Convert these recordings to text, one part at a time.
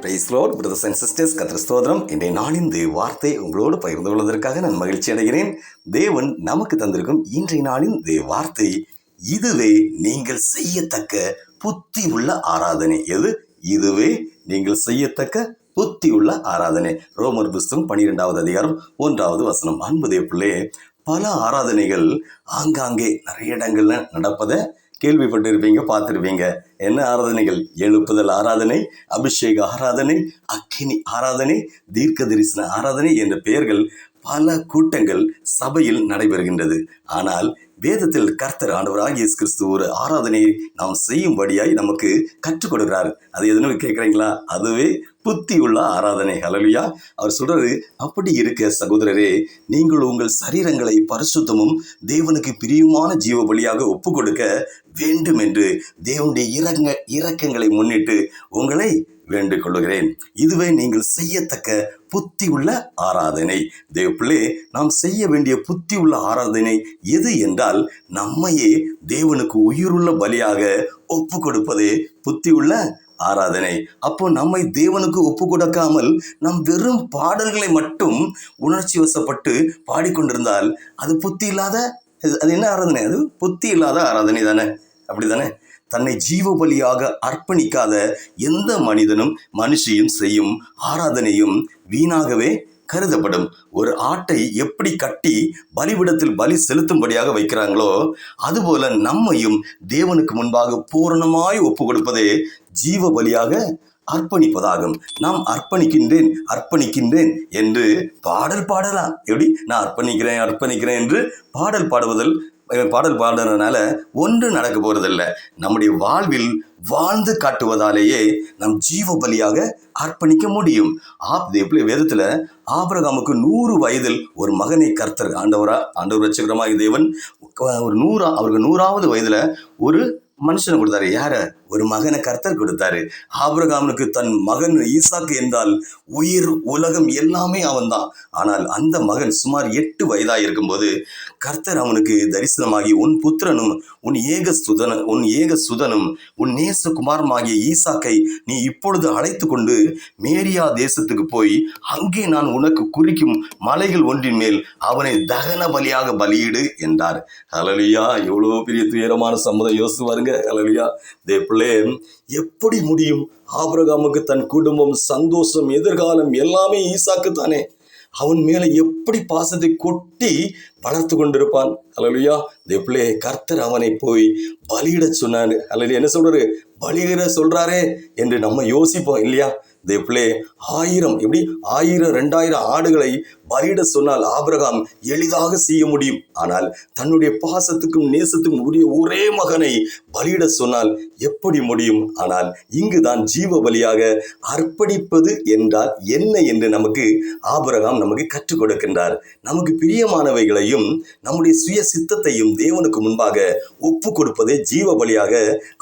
Price brothers and sisters கத்திர ஸ்தோத்திரம். இன்றைய நாளின் தேவ வார்த்தை உங்களோடு பகிர்ந்து கொள்வதற்காக நான் மகிழ்ச்சி அடைகிறேன். தேவன் நமக்கு தந்திருக்கும் இன்றைய நாளின் தேவ வார்த்தை இதுவே நீங்கள் செய்யத்தக்க புத்தி உள்ள ஆராதனை. எது? இதுவே நீங்கள் செய்யத்தக்க புத்தி உள்ள ஆராதனை. ரோமர் புஸ்தகம் பனிரெண்டாவது அதிகாரம் ஒன்றாவது வசனம். அன்புதே தேவப்பிள்ளே பல ஆராதனைகள் ஆங்காங்கே நிறைய இடங்கள்ல நடப்பதை கேள்விப்பட்டிருப்பீங்க பார்த்துருப்பீங்க. என்ன ஆராதனைகள்? எழுப்புதல் ஆராதனை அபிஷேக ஆராதனை அக்கினி ஆராதனை தீர்க்க தரிசன ஆராதனை என்ற பெயர்கள் பல கூட்டங்கள் சபையில் நடைபெறுகின்றது. ஆனால் வேதத்தில் கர்த்தர் ஆண்டவராக இயேசு கிறிஸ்து ஒரு ஆராதனையை நாம் செய்யும்படியாய் நமக்கு கற்றுக் கொடுக்கிறார். அது எதுன்னு கேட்குறீங்களா? அதுவே புத்தி உள்ள ஆராதனை. ஹலலுயா அவர் சொல்றாரு அப்படி இருக்க சகோதரரே நீங்கள் உங்கள் சரீரங்களை பரிசுத்தமும் தேவனுக்கு பிரியுமான ஜீவ பலியாக ஒப்பு கொடுக்க வேண்டும் என்று தேவனுடைய இறங்க இரக்கங்களை முன்னிட்டு உங்களை வேண்டிக் கொள்கிறேன் இதுவே நீங்கள் செய்யத்தக்க புத்தி உள்ள ஆராதனை. தேவ பிள்ளை நாம் செய்ய வேண்டிய புத்தி உள்ள ஆராதனை எது என்றால் நம்மையே தேவனுக்கு உயிருள்ள பலியாக ஒப்பு கொடுப்பதே புத்தி உள்ள ஆராதனை. அப்போ நம்மை தேவனுக்கு ஒப்பு கொடுக்காமல் நம் வெறும் பாடல்களை மட்டும் உணர்ச்சி வசப்பட்டு பாடிக்கொண்டிருந்தால் அது புத்தி இல்லாத அது- என்ன ஆராதனை? அது புத்தி இல்லாத ஆராதனை தானே? அப்படி தானே தன்னை ஜீவ பலியாக அர்ப்பணிக்காத எந்த மனிதனும் மனுஷியும் செய்யும் ஆராதனையும் வீணாகவே கருதப்படும். ஒரு ஆட்டை எப்படி கட்டி பலிவிடத்தில் பலி செலுத்தும்படியாக வைக்கிறாங்களோ அதுபோல நம்மையும் தேவனுக்கு முன்பாக பூரணமாய் ஒப்பு கொடுப்பதே ஜீவ பலியாக அர்ப்பணிப்பதாகும். நாம் அர்ப்பணிக்கின்றேன் அர்ப்பணிக்கின்றேன் என்று பாடல் பாடலாம். எப்படி? நான் அர்ப்பணிக்கிறேன் அர்ப்பணிக்கிறேன் என்று பாடல் பாடுவதில் பாடல் பாடுறதுனால ஒன்று நடக்க போகிறதில்ல நம்முடைய வாழ்வில் வாழ்ந்து காட்டுவதாலேயே நம் ஜீவ பலியாக அர்ப்பணிக்க முடியும். ஆப் எப்படி வேதத்துல ஆபிரகாமுக்கு நூறு வயதில் ஒரு மகனை கர்த்தர் ஆண்டவரா ஆண்டவர் வச்சுக்கிறமாக தேவன் ஒரு நூறா அவருக்கு நூறாவது வயதில் ஒரு மனுஷனை கொடுத்தாரு. யாரை? ஒரு மகனை கர்த்தர் கொடுத்தாரு. ஆபிரகாமனுக்கு தன் மகன் ஈசாக்கு என்றால் உயிர் உலகம் எல்லாமே அவன்தான். ஆனால் அந்த மகன் சுமார் எட்டு வயதாக இருக்கும்போது கர்த்தர் அவனுக்கு தரிசனமாகி உன் புத்திரனும் உன் ஏக சுதன உன் ஏக சுதனும் உன் நேசகுமாரமாகிய ஈசாக்கை நீ இப்பொழுது அழைத்து கொண்டு மேரியா தேசத்துக்கு போய் அங்கே நான் உனக்கு குறிக்கும் மலைகள் ஒன்றின் மேல் அவனை தகன பலியாக பலியிடு என்றார். அலலியா எவ்வளோ பெரிய துயரமான சம்மதம் யோசித்து பாருங்க. அலலியா தே பிள்ளை எப்படி முடியும்? ஆபிரகாமுக்கு தன் குடும்பம் சந்தோஷம் எதிர்காலம் எல்லாமே ஈசாக்கு தானே. அவன் மேலே எப்படி பாசத்தை கொட்டி வளர்த்து கொண்டிருப்பான்? அலலுயா தேப்பிள்ளே கர்த்தர் அவனை போய் பலியிட சொன்னாரு. அல்லது என்ன சொல்றாரு? பலியிட சொல்றாரே என்று நம்ம யோசிப்போம் இல்லையா? தே பிளே ஆயிரம் எப்படி? ஆயிரம் ரெண்டாயிரம் ஆடுகளை பலியிட சொன்னால் ஆபிரகாம் எளிதாக செய்ய முடியும். ஆனால் தன்னுடைய பாசத்துக்கும் நேசத்துக்கும் உரிய ஒரே மகனை பலியிட சொன்னால் எப்படி முடியும்? ஆனால் இங்குதான் ஜீவ பலியாக அர்ப்பணிப்பது என்றால் என்ன என்று நமக்கு ஆபிரகாம் நமக்கு கற்றுக் கொடுக்கின்றார். நமக்கு பிரியமானவைகளையும் நம்முடைய சுய சித்தத்தையும் தேவனுக்கு முன்பாக ஒப்பு கொடுப்பதே ஜீவ பலியாக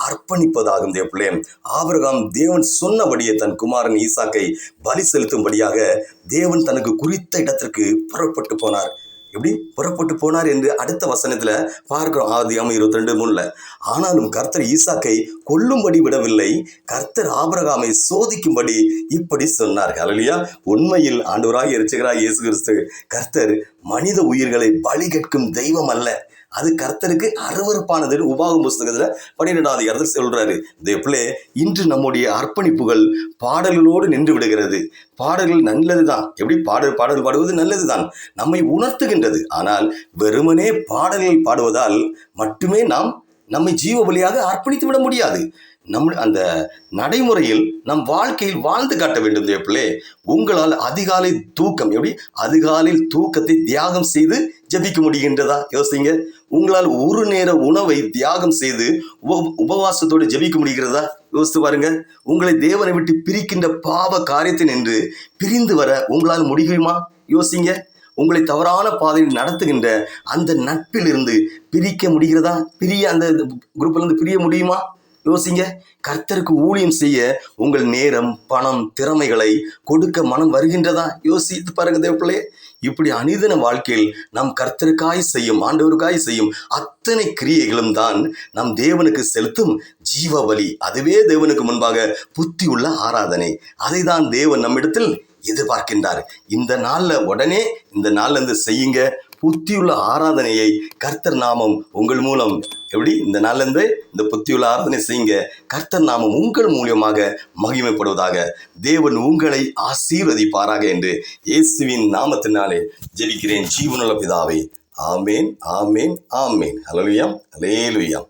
அர்ப்பணிப்பதாகும் தேவப்பிள்ளை ஆபிரகாம் தேவன் சொன்னபடியே தன் குமாரன் ஈசாக்கை பலி செலுத்தும்படியாக தேவன் தனக்கு குறித்த இடத்திற்கு புறப்பட்டு போனார். எப்படி? புறப்பட்டு போனார் என்று அடுத்த வசனத்துல பார்க்கிறோம். ஆதியாம இருபத்தி ரெண்டு மூணுல ஆனாலும் கர்த்தர் ஈசாக்கை கொல்லும்படி விடவில்லை கர்த்தர் ஆபிரகாமை சோதிக்கும்படி இப்படி சொன்னார் அலலியா உண்மையில் ஆண்டவராக இரட்சகராய் இயேசு கிறிஸ்து கர்த்தர் மனித உயிர்களை பலி கேட்கும் தெய்வம் அல்ல. அது கர்த்தருக்கு அருவறுப்பானது உபாகம் புஸ்தகத்தில் பன்னிரெண்டாவது அதிகாரத்தில் சொல்றாரு. தேவப்பிள்ளே இன்று நம்முடைய அர்ப்பணிப்புகள் பாடல்களோடு நின்று விடுகிறது. பாடல்கள் நல்லதுதான். எப்படி பாடல் பாடல் பாடுவது நல்லதுதான். நம்மை உணர்த்துகின்றது. ஆனால் வெறுமனே பாடல்கள் பாடுவதால் மட்டுமே நாம் நம்மை ஜீவ பலியாக அர்ப்பணித்து விட முடியாது. நம் அந்த நடைமுறையில் நம் வாழ்க்கையில் வாழ்ந்து காட்ட வேண்டும் தேவப்பிள்ளே உங்களால் அதிகாலை தூக்கம் எப்படி? அதிகாலையில் தூக்கத்தை தியாகம் செய்து ஜபிக்க முடிகின்றதா? யோசிங்க. உங்களால் ஒரு நேர உணவை தியாகம் செய்து உப உபவாசத்தோடு ஜபிக்க முடிகிறதா? யோசித்து பாருங்க. உங்களை தேவனை விட்டு பிரிக்கின்ற பாவ காரியத்தை நின்று பிரிந்து வர உங்களால் முடியுமா? யோசிங்க. உங்களை தவறான பாதையில் நடத்துகின்ற அந்த நட்பிலிருந்து பிரிக்க முடிகிறதா? பிரிய அந்த குரூப்ல இருந்து பிரிய முடியுமா? யோசிங்க. கர்த்தருக்கு ஊழியம் செய்ய உங்கள் நேரம் பணம் திறமைகளை கொடுக்க மனம் வருகின்றதா? யோசித்து பாருங்க தேவப்பிள்ளையே. இப்படி அனிதன வாழ்க்கையில் நாம் கர்த்தருக்காய் செய்யும் ஆண்டவருக்காய் செய்யும் அத்தனை கிரியைகளும் தான் நம் தேவனுக்கு செலுத்தும் ஜீவ வலி அதுவே தேவனுக்கு முன்பாக புத்தி உள்ள ஆராதனை. அதை தான் தேவன் நம்மிடத்தில் எதிர்பார்க்கின்றார். இந்த நாளில் உடனே இந்த நாளில் இருந்து செய்யுங்க. புத்தியுள்ள ஆராதனையை கர்த்தர் நாமம் உங்கள் மூலம் எப்படி? இந்த நாளிலிருந்து இந்த புத்தியுள்ள ஆராதனை செய்யுங்க. கர்த்தர் நாமம் உங்கள் மூலியமாக மகிமைப்படுவதாக தேவன் உங்களை ஆசீர்வதிப்பாராக என்று இயேசுவின் நாமத்தினாலே ஜெபிக்கிறேன் ஜீவனுள்ள பிதாவை. ஆமேன் ஆமேன் ஆமேன். அலலுயாம் அலேலுயாம்